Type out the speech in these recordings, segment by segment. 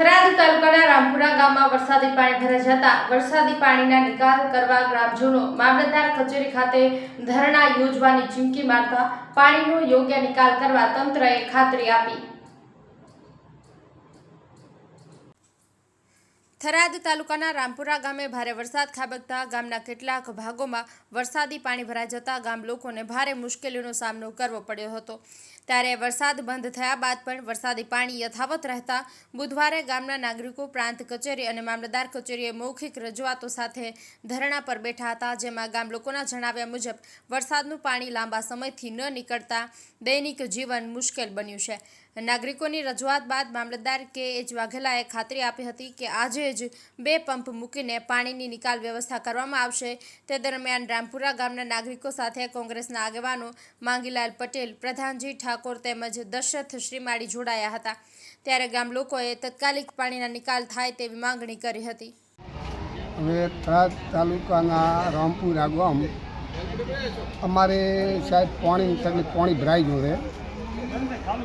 થરાદ તાલુકાના રામપુરા ગામમાં વરસાદી પાણી ભરાઈ જતા વરસાદી પાણીના નિકાલ કરવા ગ્રામજનો મામલતદાર કચેરી ખાતે ધરણા યોજવાની ચીમકી મારતા પાણીનો યોગ્ય નિકાલ કરવા તંત્રએ ખાતરી આપી. થરાદ તાલુકાના રામપુરા ગામે ભારે વરસાદ ખાબકતા ગામના કેટલાક ભાગોમાં વરસાદી પાણી ભરાઈ જતા ગામ લોકોને ભારે મુશ્કેલીનો સામનો કરવો પડ્યો હતો. ત્યારે વરસાદ બંધ થયા બાદ પણ વરસાદી પાણી યથાવત રહેતા બુધવારે ગામના નાગરિકો, પ્રાંત કચેરી અને મામલતદાર કચેરીએ મૌખિક રજૂઆતો સાથે ધરણા પર બેઠા હતા, જેમાં ગામ લોકોના જણાવ્યા મુજબ વરસાદનું પાણી લાંબા સમયથી ન નીકળતા દૈનિક જીવન મુશ્કેલ બન્યું છે. નાગરિકોની રજૂઆત બાદ મામલતદાર કે એચ વાઘેલાએ ખાતરી આપી હતી કે આજે જ બે પંપ મૂકીને પાણીની નિકાલ વ્યવસ્થા કરવામાં આવશે. તે દરમિયાન રામપુરા ગામના નાગરિકો સાથે કોંગ્રેસના આગેવાનો માંગીલાલ પટેલ, પ્રધાનજી ઠાકોર તેમજ દશરથ શ્રીમાળી જોડાયા હતા. ત્યારે ગામ લોકોએ તત્કાલિક પાણીના નિકાલ થાય તેવી માંગણી કરી હતી. હવે થરાદ તાલુકાના રામપુરા ગામ. અમારે સાહેબ પાણી પાણી ભરાઈ ગયું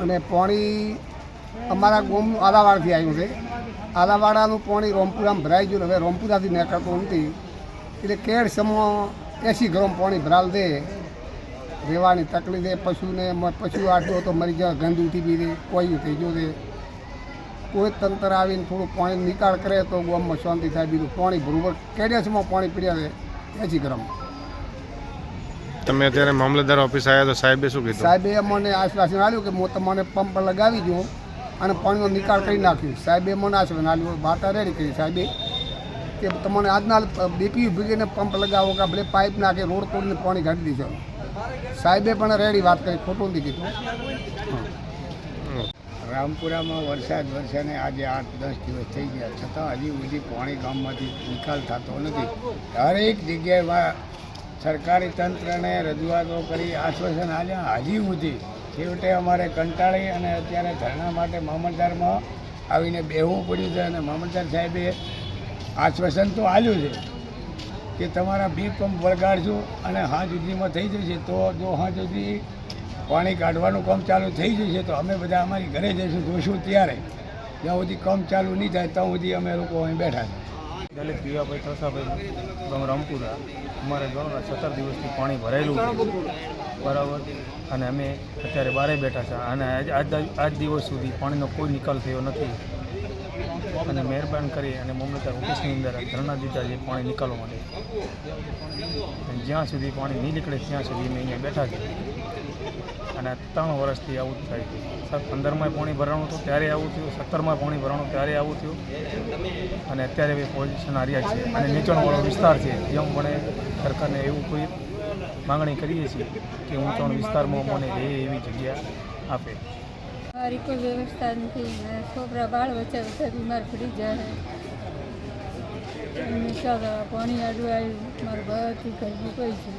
અને પાણી અમારા ગોમ આલાવાડથી આવ્યું છે. આલાવાડાનું પાણી રોમપુરામાં ભરાઈ ગયું હવે રોમપુરાથી નીકળતું નથી. એટલે કેળ સમો એસી ગ્રામ પાણી ભરાલ દે રહેવાની તકલીફ પશુને પશુ આટલું તો મરી જાય ગંદ ઉઠી બી દે કોઈ થઈ ગયું છે કોઈ તંત્ર આવીને થોડું પાણી નિકાળ કરે તો ગામમાં શાંતિ થાય, બીજું પાણી બરોબર કેડિયાસમાં પાણી પીડ્યા છે, એસી ગ્રામ. તમે અત્યારે મામલતદાર ઓફિસ આવ્યા તો સાહેબે શું કીધું? સાહેબે મને આશ્વાસન આપ્યું કે હું તમને પંપ લગાવી દઉં અને પાણીનો નિકાલ કરી નાખ્યું સાહેબે મને આશ્વાસન આપ્યું વાર્તા રેડી કરી સાહેબે કે તમને આજના બીપી ભીગીને પંપ લગાવો કે ભલે પાઇપ નાખે રોડ તોડીને પાણી કાઢી દીધો. સાહેબે પણ રેડી વાત કરી ખોટું નથી કીધું. રામપુરામાં વરસાદ વરસાદને આજે આઠ દસ દિવસ થઈ ગયા. છતાં હજી સુધી પાણી ગામમાંથી નિકાલ થતો નથી. હરેક જગ્યાએ સરકારી તંત્રને રજૂઆતો કરી આશ્વાસન આજે હાજી સુધી છેવટે અમારે કંટાળી અને અત્યારે ધરણા માટે મામલતદારમાં આવીને બેહવું પડ્યું છે અને મામલતદાર સાહેબે આશ્વાસન તો આલ્યું છે કે તમારા બી પંપ વળગાડશું અને હા સુધીમાં થઈ જશે તો જો હાં સુધી પાણી કાઢવાનું કામ ચાલુ થઈ જશે તો અમે બધા અમારી ઘરે જઈશું, જોશું ત્યારે જ્યાં સુધી કામ ચાલુ નહીં થાય ત્યાં સુધી અમે લોકો અહીં બેઠા છે. દલિત પીવાભાઈ તરસાભાઈ ગામ રામપુરા, અમારે ગામના સત્તર દિવસથી પાણી ભરાયેલું છે. બરાબર? અને અમે અત્યારે બારે બેઠા છે. અને આજ દિવસ સુધી પાણીનો કોઈ નિકાલ થયો નથી. અને મહેરબાન કરી અને મામલતદાર ઓફિસની અંદર ધરણા દીધા છે, પાણી નિકાલવા માટે. જ્યાં સુધી પાણી નહીં નીકળે, ત્યાં સુધી અમે અહીંયા બેઠા છે અને ત્રણ વર્ષથી આવું જ થાય છે. સર પંદરમાં પાણી ભરાણું હતું, ત્યારે આવું થયું. સત્તરમાં પાણી ભરાણું ત્યારે આવું થયું. અને અત્યારે બી પોઝિશન હાર્યા છે. અને નીચાણવાળો વિસ્તાર છે, જેમ પણ સરકારને એવું કોઈ માંગણી કરીએ છીએ કે ઊંચાણ વિસ્તારમાં મને રહે એવી જગ્યા આપે. મારી કોઈ વ્યવસ્થા નથી. છોકરા બાળ વચ્ચે વચ્ચે બીમાર પડી જાય. પાણી આડું આવ્યું મારે બધી કરવું કોઈ છે.